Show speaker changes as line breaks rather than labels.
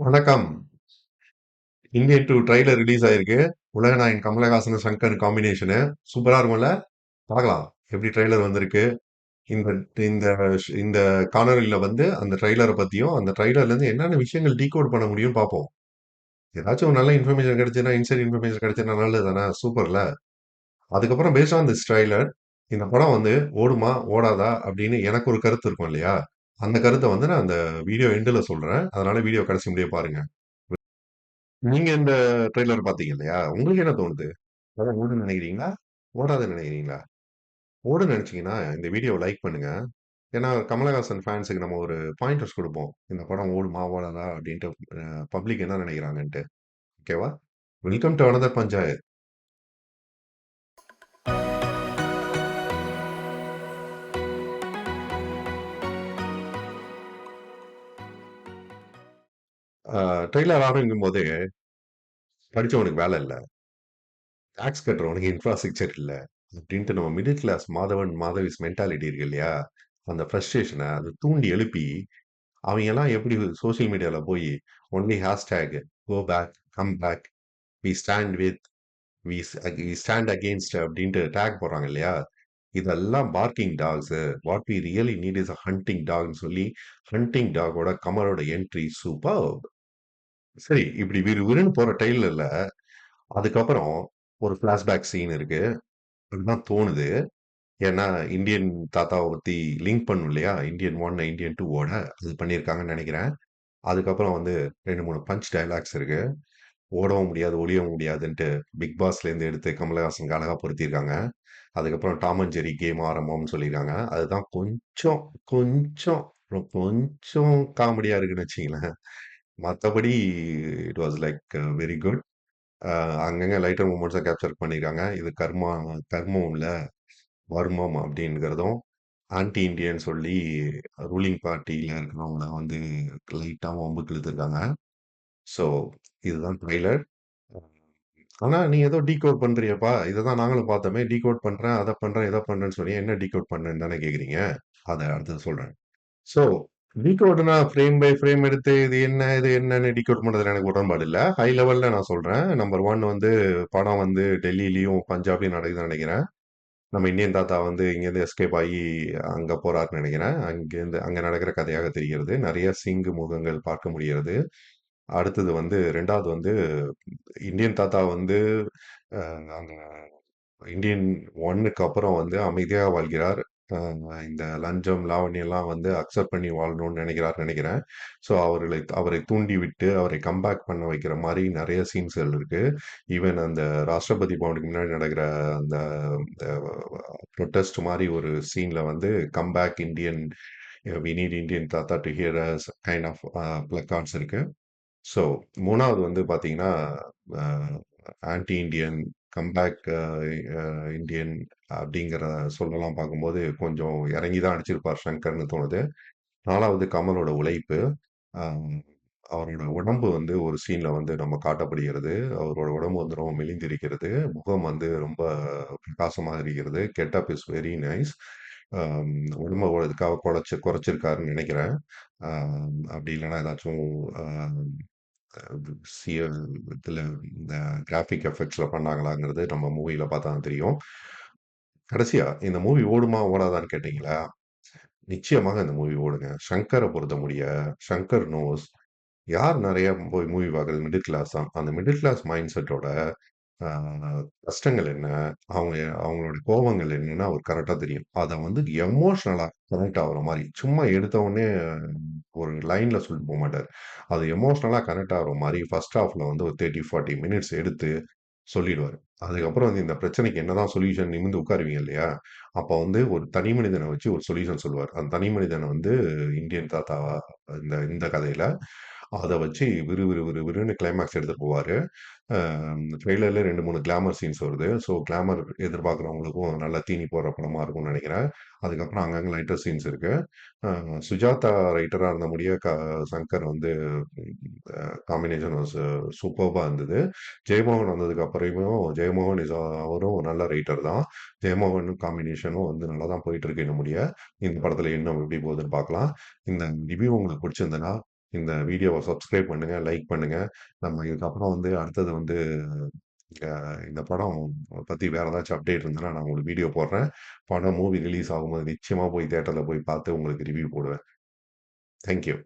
வணக்கம். Indian two trailer release ஆயிருக்கு. உலகநாயகன் Kamal Haasan, Shankar combination. சூப்பராக இருக்கும்ல? பார்க்கலாம். எப்படி ட்ரெய்லர் வந்திருக்கு. இந்த இந்த இந்த காணொலியில் வந்து அந்த ட்ரைலரை பற்றியும் அந்த ட்ரெய்லர்லேருந்து என்னென்ன விஷயங்கள் டீகோட் பண்ண முடியும் பார்ப்போம். ஏதாச்சும் ஒரு நல்ல இன்ஃபர்மேஷன் கிடைச்சுன்னா இன்சைட் இன்ஃபர்மேஷன் கிடைச்சினா நல்லது தானே! சூப்பரில் அதுக்கப்புறம் பேஸ்ட் ஆன் திஸ் ட்ரெய்லர், இந்த படம் வந்து ஓடுமா? ஓடாதா? அப்படின்னு எனக்கு ஒரு கருத்து இருக்கும் இல்லையா? அந்த கருத்தை வந்து நான் அந்த வீடியோ எண்டில் சொல்கிறேன் அதனால வீடியோ கடைசி முடிய பாருங்க. நீங்கள் இந்த ட்ரெய்லர் பார்த்தீங்க இல்லையா? உங்களுக்கு என்ன தோணுது? படம் ஓடுன்னு நினைக்கிறீங்களா? ஓடாதுன்னு நினைக்கிறீங்களா? ஓடும்னு நினச்சிங்கன்னா இந்த வீடியோ லைக் பண்ணுங்க. ஏன்னா, கமலஹாசன் ஃபேன்ஸுக்கு நம்ம ஒரு பாயிண்டர்ஸ் கொடுப்போம் இந்த படம் ஓடுமா? ஓடாதா? அப்படின்ட்டு பப்ளிக் என்ன நினைக்கிறாங்கன்ட்டு. ஓகேவா? Welcome to another panchayat. ஆ ஆரம்பிக்கும் போதே படிச்சவனுக்கு வேலை இல்ல. டேக்ஸ் கட்டுறவனுக்கு இன்ஃப்ராஸ்ட்ரக்சர் இல்ல. அப்படின்ட்டு நம்ம middle class Madhavan, Madhavis mentality இருக்கு இல்லையா? அந்த ஃப்ரஸ்ட்ரேஷனை அது தூண்டி எழுப்பி, அவைங்கலாம் எப்படி சோசியல் மீடியாவில் போய் only hashtag go back, come back, we stand with, we stand against அப்படின்ட்டு டேக் போடுறாங்க இல்லையா? இதெல்லாம் barking dogs. What we really need is a hunting டாக்னு சொல்லி, ஹண்டிங் டாகோட கமரோட என்ட்ரி சூப்பர் சரி, இப்படி விறுவிறுன்னு போற ட்ரெய்லர்ல, அதுக்கப்புறம் ஒரு ஃபிளாஷ்பேக் சீன் இருக்கு. அப்படிதான் தோணுது. ஏன்னா, இந்தியன் தாத்தாவ பத்தி லிங்க் பண்ணும் இல்லையா? இந்தியன் 1, இந்தியன் 2வோட அது பண்ணியிருக்காங்கன்னு நெனைக்கிறேன். அதுக்கப்புறம் வந்து 2, 3 பஞ்ச் டயலாக்ஸ் இருக்கு. ஓடவும் முடியாது, ஒளியவும் முடியாதுன்ட்டு பிக் பாஸ்லேருந்து எடுத்து கமலஹாசனுக்கு அழகா பொருத்தியிருக்காங்க. அதுக்கப்புறம் டாம் அண்ட் ஜெர்ரி கேம் ஆரம்பம்னு சொல்லியிருக்காங்க. அதுதான் கொஞ்சம், கொஞ்சம், கொஞ்சம் காமெடியா இருக்குன்னு வச்சுக்கங்களேன். மத்தபடி it was like very good. அ அங்கங்க லைட்டர் மூமெண்ட்ஸ கேப்சர் பண்ணியிருக்காங்க. இது கர்மா கர்மம் இல்ல, வர்மம் அப்படிங்கிறதும், ஆன்டி இண்டியன் சொல்லி ரூலிங் பார்ட்டில இருக்கிறவங்கள வந்து லைட்டா வம்புக்கு இழுத்துருக்காங்க. ஸோ, இதுதான் ட்ரெய்லர். ஆனா, நீ ஏதோ டீகோட் பண்றியேப்பா! இதை தான் நாங்களும் பார்த்தோமே. டீகோட் பண்றேன், அத பண்றேன், இத பண்றேன்னு சொல்லி என்ன டீகோட் பண்ணேன்னு தானே கேட்கிறீங்க? அத அடுத்தது சொல்றேன். ஸோ, டீகோடுனா ஃப்ரேம் பை ஃப்ரேம் எடுத்து இது என்ன, இது என்னன்னு டீகோட் பண்ணுறது எனக்கு உடன்பாடு இல்லை ஹை லெவலில் நான் சொல்கிறேன் நம்பர் ஒன் வந்து படம் வந்து டெல்லியிலையும் பஞ்சாப்லையும் நடக்குதுன்னு நினைக்கிறேன் நம்ம இந்தியன் தாத்தா வந்து இங்கேருந்து எஸ்கேப் ஆகி அங்கே போகிறாருன்னு நினைக்கிறேன் அங்கேருந்து அங்கே நடக்கிற கதையாக தெரிகிறது. நிறைய சிங்கு முகங்கள் பார்க்க முடிகிறது. அடுத்தது வந்து ரெண்டாவது வந்து இந்தியன் தாத்தா வந்து அங்கே அந்த இந்தியன் ஒன்னுக்கு அப்புறம் வந்து அமைதியாக வாழ்கிறார். இந்த லஞ்சம், லாவணியெல்லாம் வந்து அக்செப்ட் பண்ணி வாழணும்னு நினைக்கிறார் நினைக்கிறேன் ஸோ, அவர்களை அவரை தூண்டிவிட்டு, அவரை கம்பேக் பண்ண வைக்கிற மாதிரி நிறைய சீன்ஸ்கள் இருக்கு. ஈவன் அந்த ராஷ்டிரபதி பவனுக்கு முன்னாடி நடக்கிற அந்த இந்த மாதிரி ஒரு சீன்ல வந்து comeback Indian Indian we need Indian தாத்தா to here as kind of a placards இருக்கு. ஸோ, மூணாவது வந்து பார்த்தீங்கன்னா, anti Indian, comeback Indian uh, uh, அப்படிங்கிற சொல்லலாம் பார்க்கும்போது, கொஞ்சம் இறங்கி தான் அடிச்சிருப்பார் ஷங்கர்னு தோணுது. நாலாவது கமலோட உழைப்பு. அவரோட உடம்பு வந்து ஒரு சீனில் வந்து நம்ம காட்டப்படுகிறது. அவரோட உடம்பு வந்து ரொம்ப மெலிந்திருக்கிறது. முகம் வந்து ரொம்ப பிரகாசமாக இருக்கிறது. Getup is very nice. அம் குறைச்சி இதுக்காக குறைச்சிருக்காருன்னு நினைக்கிறேன் அப்படி இல்லைன்னா ஏதாச்சும் சிஎல் இதுல இந்த கிராஃபிக் எஃபெக்ட்ஸ்ல பண்ணாங்களாங்கிறது நம்ம மூவில பார்த்தா தான் தெரியும். கடைசியா இந்த மூவி ஓடுமா? ஓடாதான்னு கேட்டீங்களா? நிச்சயமாக இந்த மூவி ஓடுங்க. சங்கரை பொறுத்த முடிய, ஷங்கர் நோஸ் யார் நிறைய போய் மூவி பார்க்குறது? மிடில் கிளாஸ் தான். அந்த மிடில் கிளாஸ் மைண்ட் செட்டோட கஷ்டங்கள் என்ன? அவங்க அவங்களோட கோவங்கள் என்னன்னு அவருக்கு கரெக்டாக தெரியும். அதை வந்து எமோஷ்னலாக கனெக்ட் ஆகிற மாதிரி சும்மா எடுத்த உடனே ஒரு லைனில் சொல்லிட்டு போமாட்டாரு. அது எமோஷ்னலாக கனெக்ட் ஆகிற மாதிரி ஃபர்ஸ்ட் ஹாஃபில் வந்து ஒரு 30, 40 மினிட்ஸ் எடுத்து சொல்லிடுவார் அதுக்கப்புறம் வந்து இந்த பிரச்சனைக்கு என்னதான் சொல்யூஷன் நிமிர்ந்து உட்காருவீங்க இல்லையா? அப்போ வந்து ஒரு தனி மனிதனை வச்சு ஒரு சொல்யூஷன் சொல்லுவார் அந்த தனி மனிதனை வந்து இந்தியன் தாத்தா இந்த இந்த கதையில. அதை வச்சு விறு விறு விறு விறுன்னு கிளைமேக்ஸ் எடுத்து போவார் ட்ரெய்லரில் ரெண்டு மூணு கிளாமர் சீன்ஸ் வருது. ஸோ கிளாமர் எதிர்பார்க்குறவங்களுக்கும் நல்லா தீனி போடுற படமாக இருக்கும்னு நினைக்கிறேன் அதுக்கப்புறம் அங்கங்கே லைட்டர் சீன்ஸ் இருக்குது சுஜாதா ரைட்டராக இருந்த முடிய க சங்கர் வந்து காம்பினேஷன் வாஸ் சூப்பர்பா இருந்தது. ஜெயமோகன் வந்ததுக்கு அப்புறமும் ஜெயமோகன் இஸ் அவரும் நல்ல ரைட்டர் தான். ஜெயமோகனும் காம்பினேஷனும் வந்து நல்லா தான் போயிட்டு இருக்கு இன்ன முடிய. இந்த படத்தில் இன்னும் எப்படி போகுதுன்னு பார்க்கலாம். இந்த ரிவ்யூ உங்களுக்கு பிடிச்சிருந்ததுன்னா, இந்த வீடியோவை சப்ஸ்கிரைப் பண்ணுங்க, லைக் பண்ணுங்க. நம்ம இதுக்கப்புறம் வந்து அடுத்தது வந்து இந்த படம் பத்தி வேற ஏதாச்சும் அப்டேட் இருந்ததுன்னா, நான் உங்களுக்கு வீடியோ போடுறேன். படம் மூவி ரிலீஸ் ஆகும்போது நிச்சயமா போய் தேட்டரில் போய் பார்த்து உங்களுக்கு ரிவ்யூ போடுவேன். Thank you.